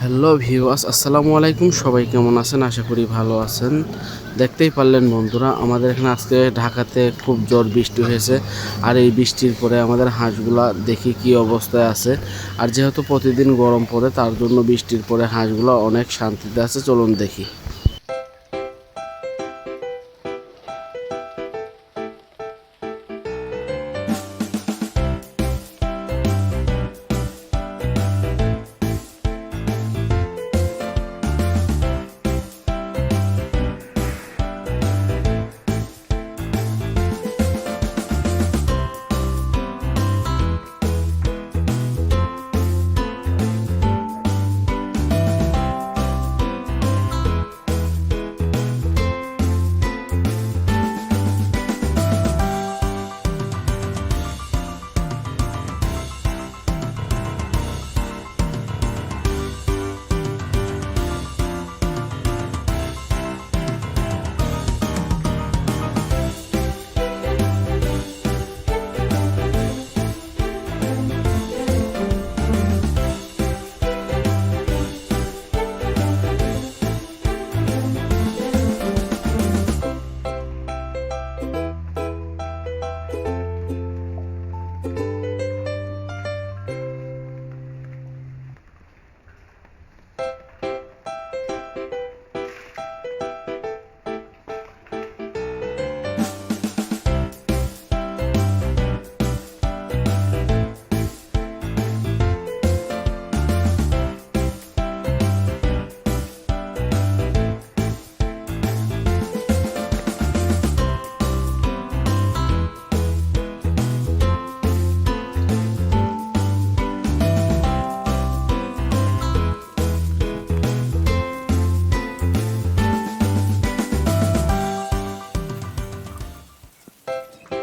Hello viewers, আসসালামু আলাইকুম। সবাই কেমন আছেন? আশা করি ভালো আছেন। দেখতেই পারলেন বন্ধুরা, আমাদের এখানে আজকে ঢাকাতে খুব জোর বৃষ্টি হয়েছে। আর এই বৃষ্টির পরে আমাদের হাঁসগুলা দেখি কি অবস্থায় আছে। আর যেহেতু প্রতিদিন গরম পড়ে, তার জন্য বৃষ্টির পরে হাঁসগুলো অনেক শান্তিতে আছে। চলুন দেখি। え?